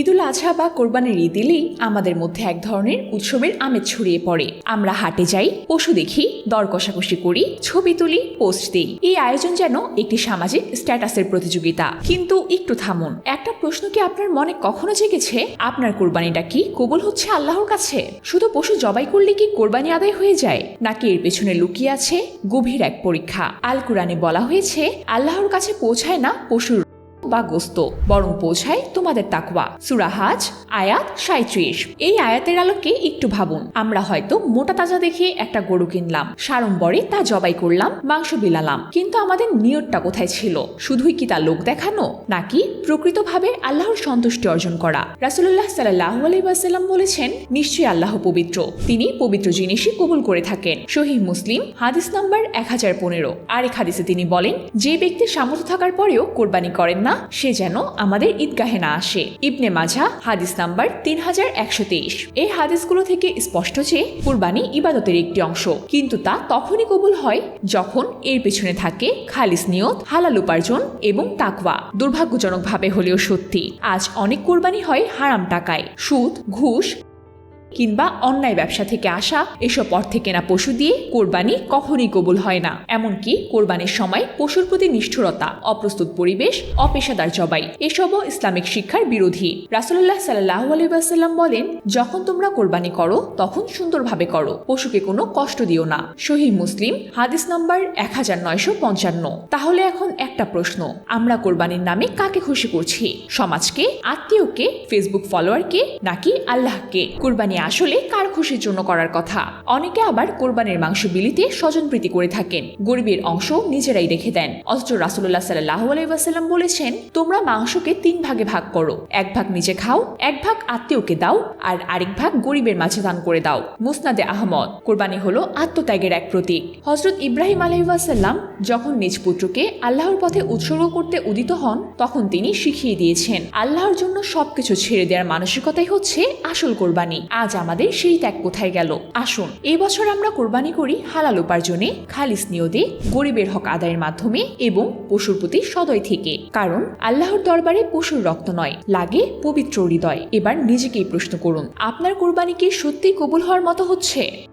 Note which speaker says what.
Speaker 1: ঈদুল আজহা বা কোরবানির ঈদ এলেই আমাদের মধ্যে এক ধরনের উৎসবের আমেজ ছড়িয়ে পড়ে। আমরা হাটে যাই, পশু দেখি, দর কষাকষি করি, ছবি তুলি, পোস্ট দিই। এই আয়োজন যেন একটি সামাজিক স্ট্যাটাসের প্রতিযোগিতা। কিন্তু একটু থামুন, একটা প্রশ্ন কি আপনার মনে কখনো জেগেছে? আপনার কোরবানিটা কি কবুল হচ্ছে আল্লাহর কাছে? শুধু পশু জবাই করলে কি কোরবানি আদায় হয়ে যায়? নাকি এর পেছনে লুকিয়ে আছে গভীর এক পরীক্ষা? আল কোরআনে বলা হয়েছে, আল্লাহর কাছে পৌঁছায় না পশুর বা গোস্ত, বরং পৌঁছায় তোমাদের তাকওয়া। সুরাহাজ আয়াত সাঁত্রিশ এই আয়াতের আলোকে একটু ভাবুন। আমরা হয়তো মোটা তাজা দেখে একটা গরু কিনলাম। সাড়ম্বরে তা জবাই করলাম, মাংস বিলালাম। কিন্তু আমাদের নিয়তটা কোথায় ছিল? শুধুই কি তা লোক দেখানো, নাকি প্রকৃতভাবে আল্লাহর সন্তুষ্টি অর্জন করা? রাসুল্লাহ সাল্লাহ আলাইসাল্লাম বলেছেন, নিশ্চয়ই আল্লাহ পবিত্র। তিনি পবিত্র জিনিসই কবুল করে থাকেন। শহীদ মুসলিম, হাদিস নাম্বার এক হাজার পনেরো। আরেক হাদিসে তিনি বলেন, যে ব্যক্তি সামর্থ্য থাকার পরেও কোরবানি করেন না সে যেন আমাদের ঈদগাহে না আসে। ইবনে মাঝা হাদিস নাম্বার তিন হাজার একশো তেইশ। এই হাদিসগুলো থেকে স্পষ্ট যে কুরবানি ইবাদতের একটি অংশ, কিন্তু তা তখনই কবুল হয় যখন এর পেছনে থাকে খালিস নিয়ত, হালাল উপার্জন এবং তাকওয়া। দুর্ভাগ্যজনকভাবে হলেও সত্যি, আজ অনেক কোরবানি হয় হারাম টাকায়। সুদ, ঘুষ কিংবা অন্যায় ব্যবসা থেকে আসা, এসব অর্থে কেনা পশু দিয়ে কোরবানি কখনই কবুল হয় না। এমনকি কোরবানির সময় পশুর প্রতি নিষ্ঠুরতা, অপ্রস্তুত পরিবেশ, অপেশাদার জবাই, এসবও ইসলামিক শিক্ষার বিরোধী। রাসুল্লাহ সাল্লাহ বলেন, যখন তোমরা কোরবানি করো, তখন সুন্দরভাবে করো। পশুকে কোনো কষ্ট দিও না। শহীদ মুসলিম, হাদিস নম্বর এক হাজার নয়শো পঞ্চান্ন। তাহলে এখন একটা প্রশ্ন, আমরা কোরবানির নামে কাকে খুশি করছি? সমাজকে, আত্মীয়কে ফেসবুক ফলোয়ারকে নাকি আল্লাহকে? কোরবানি আসলে কার খুশির জন্য করার কথা। অনেকে আবার কোরবানির মাংস বিলিতে স্বজনপ্রীতি করে থাকেন। গরিবের অংশ নিজেরাই রেখে দেন। অথচ রাসুল্লাহ সাল্লাহ আলাইসাল্লাম বলেছেন, তোমরা মাংসকে তিন ভাগে ভাগ করো। এক ভাগ নিজে খাও, এক ভাগ আত্মীয়কে দাও, আর আরেক ভাগ গরিবের মাঝে দান করে দাও। মুসনাদে আহমদ, কোরবানি হলো আত্মত্যাগের এক প্রতীক। হজরত ইব্রাহিম আলাইসাল্লাম যখন নিজ পুত্রকে আল্লাহর পথে উৎসর্গ করতে উদিত হন, তখন তিনি শিখিয়ে দিয়েছেন, আল্লাহর জন্য সবকিছু ছেড়ে দেওয়ার মানসিকতাই হচ্ছে আসল কোরবানি। আজ আমাদের সেই ত্যাগ কোথায় গেল? আসুন এবছর আমরা কোরবানি করি হালাল উপার্জনে, খালিস নিয়দে গরিবের হক আদায়ের মাধ্যমে এবং পশুর প্রতি সদয় থেকে। কারণ, আল্লাহর দরবারে পশুর রক্ত নয়, লাগে পবিত্র হৃদয়। এবার নিজেকেই প্রশ্ন করুন, আপনার কোরবানি কি সত্যিই কবুল হওয়ার মতো হচ্ছে?